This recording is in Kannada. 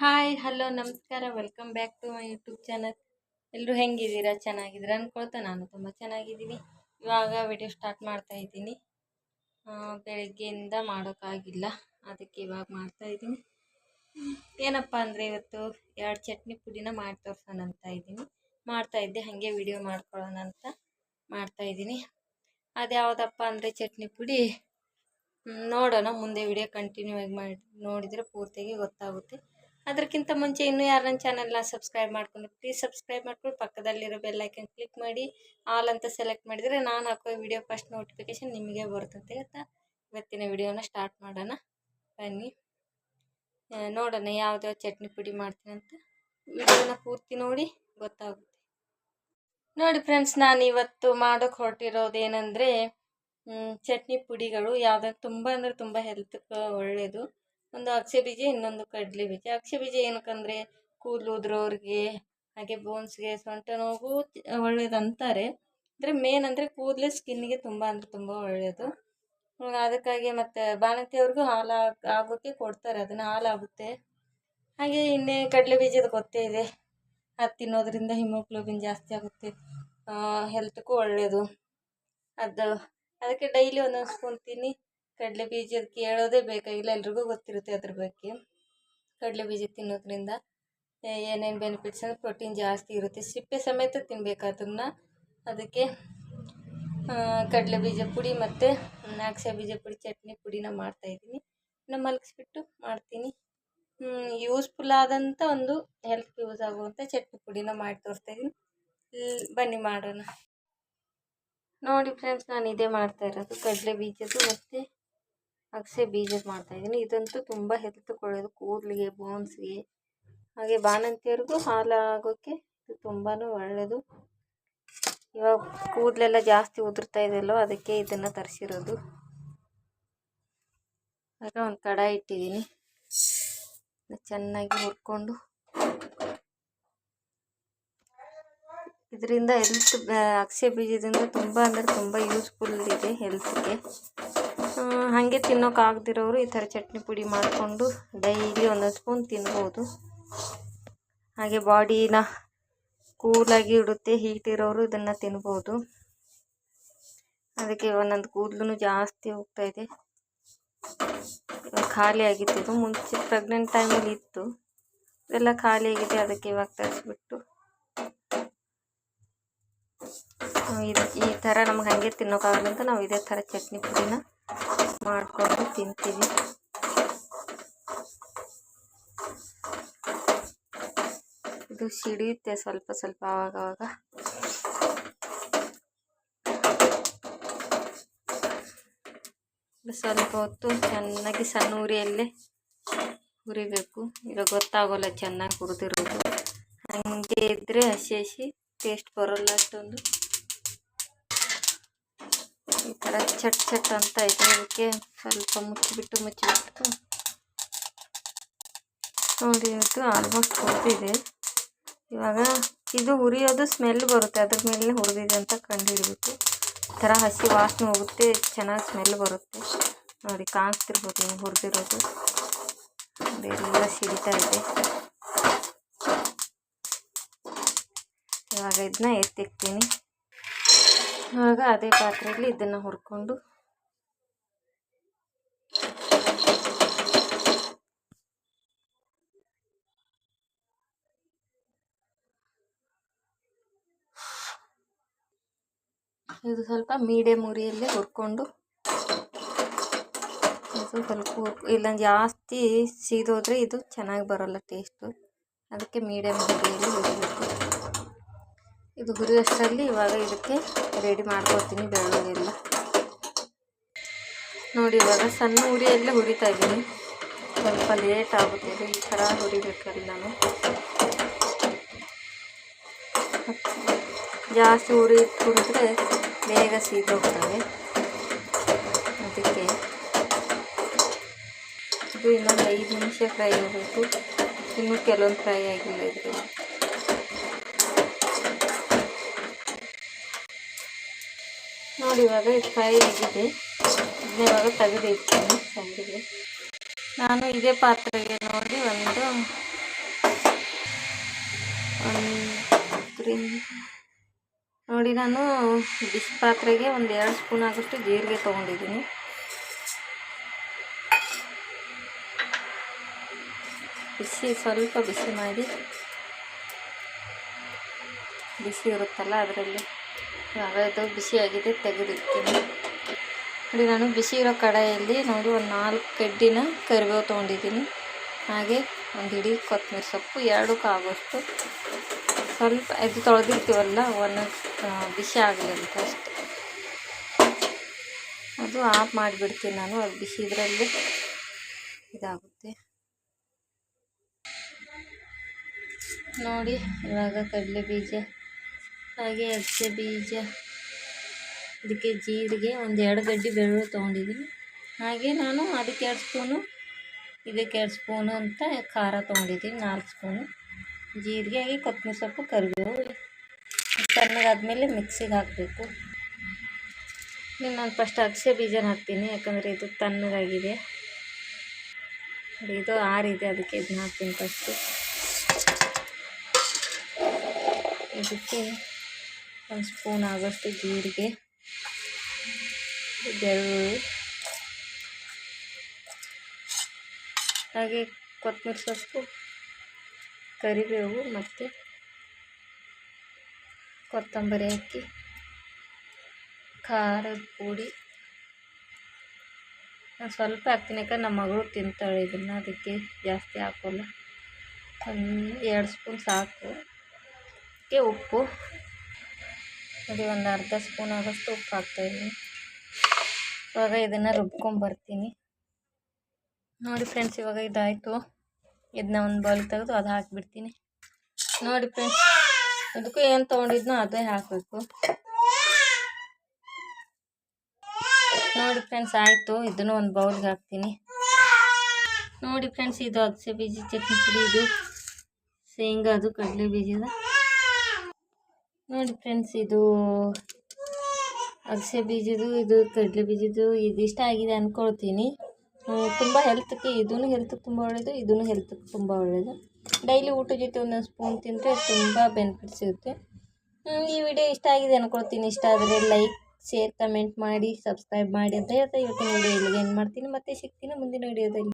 ಹಾಯ್ ಹಲೋ ನಮಸ್ಕಾರ. Welcome back to my YouTube channel ಎಲ್ಲರೂ ಹೆಂಗಿದ್ದೀರಾ? ಚೆನ್ನಾಗಿದ್ದೀರಾ ಅಂದ್ಕೊಳ್ತಾ ನಾನು ತುಂಬ ಚೆನ್ನಾಗಿದ್ದೀನಿ ಇವಾಗ ವಿಡಿಯೋ ಸ್ಟಾರ್ಟ್ ಮಾಡ್ತಾ ಇದ್ದೀನಿ. ಬೆಳಗ್ಗೆಯಿಂದ ಮಾಡೋಕ್ಕಾಗಿಲ್ಲ. ಅದಕ್ಕೆ ಇವಾಗ ಮಾಡ್ತಾ ಇದ್ದೀನಿ. ಏನಪ್ಪ ಅಂದರೆ ಇವತ್ತು ಎರಡು ಚಟ್ನಿ ಪುಡಿನ ಮಾಡಿ ತೋರ್ಸೋಣ ಅಂತ ಇದ್ದೀನಿ. ಮಾಡ್ತಾ ಇದ್ದೆ, ಹಾಗೆ ವಿಡಿಯೋ ಮಾಡ್ಕೊಳ್ಳೋಣ ಅಂತ ಮಾಡ್ತಾ ಇದ್ದೀನಿ. ಅದ್ಯಾವುದಪ್ಪ ಅಂದರೆ ಚಟ್ನಿ ಪುಡಿ? ನೋಡೋಣ. ಮುಂದೆ ವಿಡಿಯೋ ಕಂಟಿನ್ಯೂ ಆಗಿ ಮಾಡಿ, ನೋಡಿದರೆ ಪೂರ್ತಿಯಾಗಿ ಗೊತ್ತಾಗುತ್ತೆ. ಅದಕ್ಕಿಂತ ಮುಂಚೆ ಇನ್ನೂ ಯಾರು ನನ್ನ ಚಾನಲ್ನ ಸಬ್ಸ್ಕ್ರೈಬ್ ಮಾಡ್ಕೊಂಡು ಪ್ಲೀಸ್ ಸಬ್ಸ್ಕ್ರೈಬ್ ಮಾಡ್ಕೊಂಡು. ಪಕ್ಕದಲ್ಲಿರೋ ಬೆಲ್ ಐಕನ್ ಕ್ಲಿಕ್ ಮಾಡಿ ಆಲ್ ಅಂತ ಸೆಲೆಕ್ಟ್ ಮಾಡಿದರೆ ನಾನು ಹಾಕೋ ವಿಡಿಯೋ ಫಸ್ಟ್ ನೋಟಿಫಿಕೇಶನ್ ನಿಮಗೆ ಬರುತ್ತಂತೆ ಗೊತ್ತಾ ಇವತ್ತಿನ ವಿಡಿಯೋನ ಸ್ಟಾರ್ಟ್ ಮಾಡೋಣ. ಬನ್ನಿ. ನೋಡೋಣ ಯಾವ್ದಾವ ಚಟ್ನಿ ಪುಡಿ ಮಾಡ್ತೀನಿ ಅಂತ. ವಿಡಿಯೋನ ಪೂರ್ತಿ ನೋಡಿ, ಗೊತ್ತಾಗುತ್ತೆ. ನೋಡಿ ಫ್ರೆಂಡ್ಸ್ ನಾನು ಇವತ್ತು ಮಾಡೋಕ್ಕೆ ಹೊರಟಿರೋದೇನೆಂದರೆ ಚಟ್ನಿ ಪುಡಿಗಳು ಯಾವುದಂದ್ರೆ ತುಂಬ ಅಂದರೆ ತುಂಬ ಹೆಲ್ತ್ಗೆ ಒಳ್ಳೆಯದು ಒಂದು ಅಗಸೆ ಬೀಜ, ಇನ್ನೊಂದು ಕಡಲೆ ಬೀಜ. ಅಗಸೆ ಬೀಜ ಏನಕ್ಕಂದರೆ ಕೂದಲು ಉದ್ರೋರಿಗೆ, ಹಾಗೆ ಬೋನ್ಸ್ಗೆ ಸೊಂಟ ನೋವು ಒಳ್ಳೇದಂತಾರೆ. ಅಂದರೆ ಮೇನ್ ಅಂದರೆ ಕೂದಲೇ ಸ್ಕಿನ್ನಿಗೆ ತುಂಬ ಅಂದರೆ ತುಂಬ ಒಳ್ಳೆಯದು ಅದಕ್ಕಾಗಿ ಮತ್ತು ಬಾಣಂತಿಯವ್ರಿಗೂ ಹಾಲು ಆಗೋಕ್ಕೆ ಕೊಡ್ತಾರೆ, ಅದನ್ನು ಹಾಲಾಗುತ್ತೆ. ಹಾಗೆ ಇನ್ನೇ ಕಡಲೆ ಬೀಜದ ಗೊತ್ತೇ ಇದೆ. ಅದು ತಿನ್ನೋದ್ರಿಂದ ಹಿಮೋಗ್ಲೋಬಿನ್ ಜಾಸ್ತಿ ಆಗುತ್ತೆ. ಹೆಲ್ತ್ಗೂ ಒಳ್ಳೆಯದು ಅದು, ಅದಕ್ಕೆ ಡೈಲಿ ಒಂದೊಂದು ಸ್ಪೂನ್ ತಿನ್ನಿ. ಕಡಲೆ ಬೀಜದ ಕೇಳೋದೇ ಬೇಕಾಗಿಲ್ಲ ಎಲ್ರಿಗೂ ಗೊತ್ತಿರುತ್ತೆ ಅದ್ರ ಬಗ್ಗೆ. ಕಡಲೆ ಬೀಜ ತಿನ್ನೋದ್ರಿಂದ ಏನೇನು ಬೆನಿಫಿಟ್ಸ್ ಅಂದರೆ ಪ್ರೋಟೀನ್ ಜಾಸ್ತಿ ಇರುತ್ತೆ. ಸಿಪ್ಪೆ ಸಮೇತ ತಿನ್ಬೇಕು ಅದನ್ನು ಅದಕ್ಕೆ ಕಡಲೆ ಬೀಜ ಪುಡಿ ಮತ್ತು ನಾಕ್ಷ ಬೀಜ ಪುಡಿ, ಚಟ್ನಿ ಪುಡಿನ ಮಾಡ್ತಾಯಿದ್ದೀನಿ ಇನ್ನು ಮಲಗಿಸ್ಬಿಟ್ಟು ಮಾಡ್ತೀನಿ. ಯೂಸ್ಫುಲ್ ಆದಂಥ ಒಂದು ಹೆಲ್ತ್ ಯೂಸ್ ಆಗುವಂಥ ಚಟ್ನಿ ಪುಡಿನ ಮಾಡಿ ತೋರಿಸ್ತಾ ಇದ್ದೀನಿ. ಬನ್ನಿ ಮಾಡೋಣ. ನೋಡಿ ಫ್ರೆಂಡ್ಸ್ ನಾನು ಇದೇ ಮಾಡ್ತಾ ಇರೋದು. ಕಡಲೆ ಬೀಜದ್ದು ಮತ್ತು ಅಗಸೆ ಮಾಡ್ತಾ ಮಾಡ್ತಾಯಿದ್ದೀನಿ ಇದಂತೂ ತುಂಬ ಹೆಲ್ತ್ ಕೊಡೋದು ಕೂದಲಿಗೆ ಬೋನ್ಸ್ಗೆ ಹಾಗೆ ಬಾಣಂತಿಯರಿಗೂ ಹಾಲು ಆಗೋಕ್ಕೆ ಇದು ತುಂಬಾ ಒಳ್ಳೆಯದು ಇವಾಗ ಕೂದಲೆಲ್ಲ ಜಾಸ್ತಿ ಉದುರ್ತಾ ಇದೆಯಲ್ಲೋ, ಅದಕ್ಕೆ ಇದನ್ನು ತರಿಸಿರೋದು. ಹಾಗೆ ಒಂದು ಕಡಾಯಿ ಇಟ್ಟಿದ್ದೀನಿ. ಚೆನ್ನಾಗಿ ಹುರ್ಕೊಂಡು. ಇದರಿಂದ ಹೆಲ್ತ್ ಅಗಸೆ ಬೀಜದಿಂದ ತುಂಬ ಅಂದರೆ ತುಂಬ ಯೂಸ್ಫುಲ್ ಇದೆ ಹೆಲ್ತ್ಗೆ ಹಾಗೆ ತಿನ್ನೋಕ್ಕಾಗದಿರೋರು ಈ ಥರ ಚಟ್ನಿ ಪುಡಿ ಮಾಡಿಕೊಂಡು ಡೈಲಿ ಒಂದೊಂದು ಸ್ಪೂನ್ ತಿನ್ಬೋದು. ಹಾಗೆ ಬಾಡಿನ ಕೂಲಾಗಿ ಇಡುತ್ತೆ, ಹೀಟ್ ಇರೋರು ಇದನ್ನು ತಿನ್ಬೋದು. ಅದಕ್ಕೆ ಒಂದೊಂದು ಕೂದಲು ಜಾಸ್ತಿ ಹೋಗ್ತಾ ಇದೆ. ಖಾಲಿ ಆಗಿತ್ತು ಮುಂಚೆ ಪ್ರೆಗ್ನೆಂಟ್ ಟೈಮಲ್ಲಿ ಇತ್ತು. ಇದೆಲ್ಲ ಖಾಲಿ ಆಗಿದೆ, ಅದಕ್ಕೆ ಇವಾಗ ತರಿಸ್ಬಿಟ್ಟು. ಇದು ಈ ಥರ ನಮ್ಗೆ ಹಾಗೆ ತಿನ್ನೋಕ್ಕಾಗಲ್ಲ ಅಂತ ನಾವು ಇದೇ ಥರ ಚಟ್ನಿ ಪುಡಿನ ಮಾಡಿಕೊಂಡು ತಿಂತೀವಿ. ಇದು ಸಿಡಿಯುತ್ತೆ ಸ್ವಲ್ಪ ಸ್ವಲ್ಪ ಆವಾಗವಾಗ. ಆವಾಗ ಸ್ವಲ್ಪ ಹೊತ್ತು ಚೆನ್ನಾಗಿ ಸಣ್ಣ ಉರಿಯಲ್ಲೇ ಹುರಿಬೇಕು. ಈಗ ಗೊತ್ತಾಗೋಲ್ಲ ಚೆನ್ನಾಗಿ ಹುರಿದಿರೋದು. ಹಾಗೆ ಇದ್ದರೆ ಹಸಿ ಹಸಿ ಟೇಸ್ಟ್ ಬರೋಲ್ಲ ಅಷ್ಟೊಂದು. ಥರ ಚಟ್ ಚಟ್ ಅಂತ ಇದೆ. ಅದಕ್ಕೆ ಸ್ವಲ್ಪ ಮುಚ್ಚಿಬಿಟ್ಟು ಮುಚ್ಚಿಬಿಟ್ಟು. ನೋಡಿ, ಅದು ಆಲ್ಮೋಸ್ಟ್ ಹುರಿದಿದೆ. ಇವಾಗ ಇದು ಹುರಿಯೋದು ಸ್ಮೆಲ್ ಬರುತ್ತೆ. ಅದ್ರ ಮೇಲೆ ಹುರಿದಿದೆ ಅಂತ ಕಂಡುಹಿಡಿಬೇಕು. ಈ ಥರ ಹಸಿ ವಾಸನೆ ಹೋಗುತ್ತೆ, ಚೆನ್ನಾಗಿ ಸ್ಮೆಲ್ ಬರುತ್ತೆ. ನೋಡಿ, ಕಾಣಿಸ್ತಿರ್ಬೋದು ನೀವು ಹುರಿದಿರೋದು. ಬೇರೆಲ್ಲ ಸಿಡಿತಾ ಇದೆ. ಇವಾಗ ಇದನ್ನ ಎತ್ತಿಕ್ತೀನಿ ಇವಾಗ ಅದೇ ಪಾತ್ರೆಯಲ್ಲಿ ಇದನ್ನು ಹುರ್ಕೊಂಡು ಇದು ಸ್ವಲ್ಪ ಮೀಡಿಯಮ್ ಉರಿಯಲ್ಲೇ ಹುರ್ಕೊಂಡು ಸ್ವಲ್ಪ ಹುರ್ಕು ಇಲ್ಲ, ಜಾಸ್ತಿ ಸೀದೋದ್ರೆ ಇದು ಚೆನ್ನಾಗಿ ಬರೋಲ್ಲ ಟೇಸ್ಟು ಅದಕ್ಕೆ ಮೀಡಿಯಮ್ ಉರಿಯಲ್ಲಿ ಹುರಿಬೇಕು. ಇದು ಹುರಿಯೋಷ್ಟರಲ್ಲಿ ಇವಾಗ ಇದಕ್ಕೆ ರೆಡಿ ಮಾಡ್ಕೊತೀನಿ ಬೆಳ್ಳುಳ್ಳಿ ನೋಡಿ, ಇವಾಗ ಸಣ್ಣ ಉರಿಯಲ್ಲೇ ಹುರಿತಾ ಇದ್ದೀನಿ. ಸ್ವಲ್ಪ ಲೇಟ್ ಆಗುತ್ತೆ ಈ ಥರ ಹುರಿಬೇಕಲ್ಲಿ ನಾನು. ಜಾಸ್ತಿ ಉರಿ ಹುರಿದ್ರೆ ಬೇಗ ಸೀದೋಗ್ತವೆ. ಅದಕ್ಕೆ ಇದು ಇನ್ನೊಂದು ಐದು ನಿಮಿಷ ಫ್ರೈ ಆಗಬೇಕು. ಇನ್ನೂ ಕೆಲವೊಂದು ಫ್ರೈ ಆಗಿಲ್ಲ ಇದು ನೋಡಿ ಇವಾಗ ಫ್ರೈ ಆಗಿದೆ. ಇವಾಗ ತೆಗೆದು ಇಡ್ತೀನಿ. ಸಂಡಿಗೆ ನಾನು ಇದೇ ಪಾತ್ರೆಗೆ ನೋಡಿ ಒಂದು ನೋಡಿ ನಾನು ಬಿಸಿ ಪಾತ್ರೆಗೆ ಒಂದು ಎರಡು ಸ್ಪೂನ್ ಆಗೋಷ್ಟು ಜೀರಿಗೆ ತೊಗೊಂಡಿದ್ದೀನಿ. ಬಿಸಿ, ಸ್ವಲ್ಪ ಬಿಸಿ ಮಾಡಿ. ಬಿಸಿ ಇರುತ್ತಲ್ಲ ಅದರಲ್ಲಿ. ಇದು ಬಿಸಿಯಾಗಿದೆ ತೆಗೆದಿಡ್ತೀನಿ ನೋಡಿ, ನಾನು ಬಿಸಿ ಇರೋ ಕಡಾಯಲ್ಲಿ ನೋಡಿ, ಒಂದು ನಾಲ್ಕು ಕಡ್ಡಿನ ಕರಿಬೇವು ತೊಗೊಂಡಿದ್ದೀನಿ. ಹಾಗೆ ಒಂದು ಹಿಡಿ ಕೊತ್ತಂಬರಿ ಸೊಪ್ಪು ಎರಡಕ್ಕೂ ಆಗೋಷ್ಟು ಸ್ವಲ್ಪ ಇದು ತೊಳೆದಿರ್ತೀವಲ್ಲ ಒಂದು ಬಿಸಿ ಆಗಲಿ ಅಂತ ಅಷ್ಟೆ. ಅದು ಆಫ್ ಮಾಡಿಬಿಡ್ತೀನಿ ನಾನು, ಅದು ಬಿಸಿ ಇದರಲ್ಲಿ ಇದಾಗುತ್ತೆ. ನೋಡಿ, ಇವಾಗ ಕಡಲೆ ಬೀಜ. ಹಾಗೆ ಅಗಸೆ ಬೀಜ, ಇದಕ್ಕೆ ಜೀರಿಗೆ, ಒಂದು ಎರಡು ಗಡ್ಡೆ ಬೆಳ್ಳುಳ್ಳಿ ತೊಗೊಂಡಿದ್ದೀನಿ. ಹಾಗೆ ನಾನು ಅದಕ್ಕೆ ಎರಡು ಸ್ಪೂನು, ಇದಕ್ಕೆ ಎರಡು ಸ್ಪೂನು ಅಂತ ಖಾರ ತೊಗೊಂಡಿದ್ದೀನಿ, ನಾಲ್ಕು ಸ್ಪೂನು. ಜೀರಿಗೆ ಹಾಗೆ ಕೊತ್ತಂಬರಿ ಸೊಪ್ಪು, ಕರಿಬೇವು. ತಣ್ಣಗಾದ್ಮೇಲೆ ಮಿಕ್ಸಿಗೆ ಹಾಕಬೇಕು. ಇನ್ನು ನಾನು ಫಸ್ಟ್ ಅಗಸೆ ಬೀಜನ ಹಾಕ್ತೀನಿ, ಯಾಕಂದರೆ ಇದು ತಣ್ಣಗಾಗಿದೆ. ಇದು ಆರಿದೆ ಅದಕ್ಕೆ ಇದನ್ನ ಹಾಕ್ತೀನಿ ಫಸ್ಟು. ಇದಕ್ಕೆ ಒಂದು ಸ್ಪೂನ್ ಆಗೋಷ್ಟು ಜೀರಿಗೆ, ಬೆಳ್ಳುಳ್ಳಿ, ಹಾಗೆ ಕೊತ್ತಂಬರಿ ಸೊಪ್ಪು, ಕರಿಬೇವು ಮತ್ತು ಕೊತ್ತಂಬರಿ ಹಾಕಿ ಖಾರದ ಪುಡಿ. ನಾನು ಸ್ವಲ್ಪ ಹಾಕ್ತೀನಿ ನಮ್ಮ ಮಗಳು ತಿಂತಾಳೆ ಇದನ್ನು, ಅದಕ್ಕೆ ಜಾಸ್ತಿ ಹಾಕೋಲ್ಲ. ಒಂದು ಎರಡು ಸ್ಪೂನ್ ಸಾಕು. ಉಪ್ಪು. ನೋಡಿ, ಒಂದು ಅರ್ಧ ಸ್ಪೂನ್ ಆಗೋಷ್ಟು ಉಪ್ಪು ಹಾಕ್ತಾಯಿದ್ದೀನಿ ಇವಾಗ ಇದನ್ನು ರುಬ್ಕೊಂಬರ್ತೀನಿ ನೋಡಿ ಫ್ರೆಂಡ್ಸ್ ಇವಾಗ ಇದಾಯಿತು. ಇದನ್ನ ಒಂದು ಬೌಲ್ ತೆಗೆದು ಅದು ಹಾಕಿಬಿಡ್ತೀನಿ. ನೋಡಿ ಫ್ರೆಂಡ್ಸ್ ಅದಕ್ಕೂ ಏನು ತೊಗೊಂಡಿದ್ನೋ ಅದೇ ಹಾಕಬೇಕು. ನೋಡಿ ಫ್ರೆಂಡ್ಸ್ ಆಯಿತು. ಇದನ್ನು ಒಂದು ಬೌಲ್ಗೆ ಹಾಕ್ತೀನಿ. ನೋಡಿ ಫ್ರೆಂಡ್ಸ್ ಇದು ಅಗಸೆ ಬೀಜ ಚಟ್ನಿ ಪುಡಿ, ಇದು ಶೇಂಗಾ, ಅದು ಕಡಲೆ ಬೀಜದ. ನೋಡಿ ಫ್ರೆಂಡ್ಸ್, ಇದು ಅಗಸೆ ಬೀಜದ್ದು, ಇದು ಕಡಲೆ ಬೀಜದ್ದು ಇದಿಷ್ಟ ಆಗಿದೆ ಅಂದ್ಕೊಳ್ತೀನಿ ತುಂಬ ಹೆಲ್ತ್ಗೆ ಇದೂ ಹೆಲ್ತ್ಗೆ ತುಂಬ ಒಳ್ಳೆಯದು ಇದೂ ಹೆಲ್ತ್ಗೆ ತುಂಬ ಒಳ್ಳೆಯದು ಡೈಲಿ ಊಟದ ಜೊತೆ ಒಂದೊಂದು ಸ್ಪೂನ್ ತಿಂದರೆ ತುಂಬ ಬೆನಿಫಿಟ್ ಸಿಗುತ್ತೆ ಈ ವಿಡಿಯೋ ಇಷ್ಟ ಆಗಿದೆ ಅಂದ್ಕೊಳ್ತೀನಿ ಇಷ್ಟ ಆದರೆ ಲೈಕ್ ಶೇರ್ ಕಮೆಂಟ್ ಮಾಡಿ ಸಬ್ಸ್ಕ್ರೈಬ್ ಮಾಡಿ ಅಂತ ಹೇಳ್ತಾ ಇವತ್ತಿನ ವಿಡಿಯೋ ಇಲ್ಲಿಗೆ ಏನು ಮಾಡ್ತೀನಿ. ಮತ್ತೆ ಸಿಗ್ತೀನಿ ಮುಂದಿನ ವಿಡಿಯೋದಲ್ಲಿ